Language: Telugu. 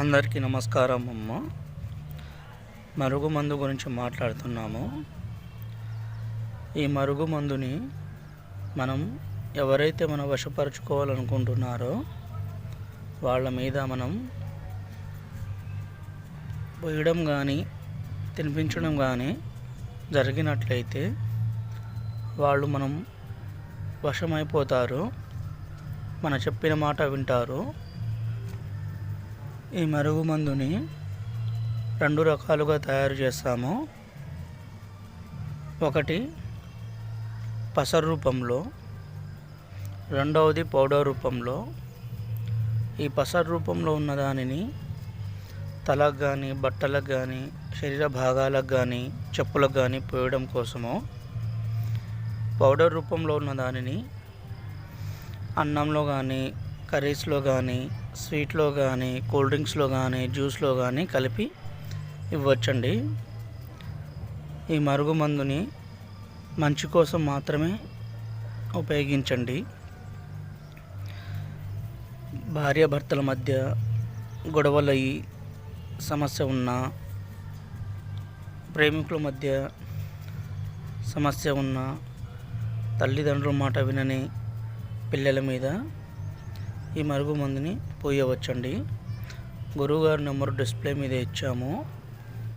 అందరికీ నమస్కారం అమ్మ. మరుగు మందు గురించి మాట్లాడుతున్నాము. ఈ మరుగు మందుని మనం ఎవరైతే మనం వశపరుచుకోవాలనుకుంటున్నారో వాళ్ళ మీద మనం పోయడం కానీ తినిపించడం కానీ జరిగినట్లయితే వాళ్ళు మనం వశమైపోతారు. మన చెప్పిన మాట వింటారు. ఈ మరుగు మందుని రెండు రకాలుగా తయారు చేస్తాము. ఒకటి పసరు రూపంలో రెండవది పౌడర్ రూపంలో. ఈ పసరు రూపంలో ఉన్న దానిని తలకు కానీ బట్టలకు కానీ శరీర భాగాలకు కానీ చెప్పులకు కానీ పోయడం కోసము పౌడర్ రూపంలో ఉన్న దానిని అన్నంలో కానీ కర్రీస్లో కానీ స్వీట్లో కానీ కూల్ డ్రింక్స్లో కానీ జ్యూస్లో కానీ కలిపి ఇవ్వచ్చండి. ఈ మరుగుమందుని మంచి కోసం మాత్రమే ఉపయోగించండి. భార్యాభర్తల మధ్య గొడవలయ్యి సమస్య ఉన్న ప్రేమికుల మధ్య సమస్య ఉన్న తల్లిదండ్రుల మాట వినని పిల్లల మీద ఈ మరుగు మందుని పోయవచ్చండి. గురువుగారి నెంబర్ డిస్ప్లే మీద ఇచ్చాము.